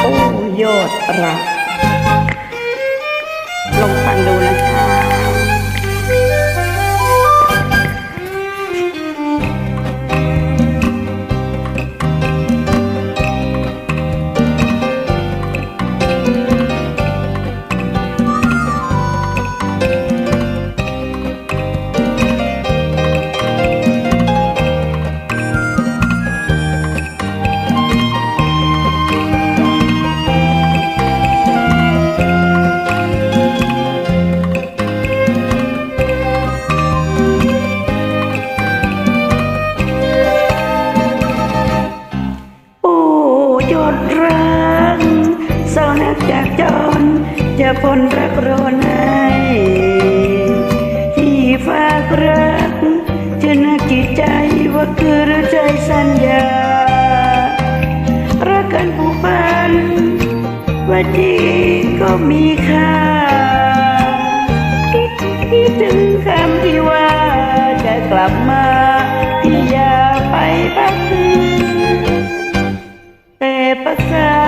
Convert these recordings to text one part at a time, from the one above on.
โอ้ยอดรัก นักจากจร จะพ้นรักโรนให้ที่ฝากรักจะนักิตใจว่าคือรใจสัญญา รักกันผูกพันว่าดีก็มีค่าคิดถึงคำที่ว่าจะกลับมาที่อย่าไปพักแต่ประสา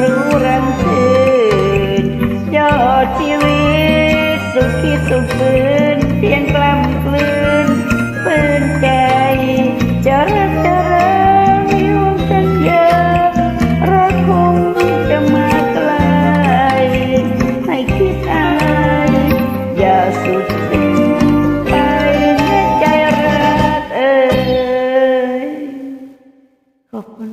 รู้รันคืนยอดชีวิต สุขที่สุขฟื้นเพียนกล้ำกลืนฟื้นใจจะรักจะรักยุ่งกันเยอะรักคงจะมาไกลให้คิดอะไรอย่าสุดสิ้ไปใจรักเอ่ขอบคุณ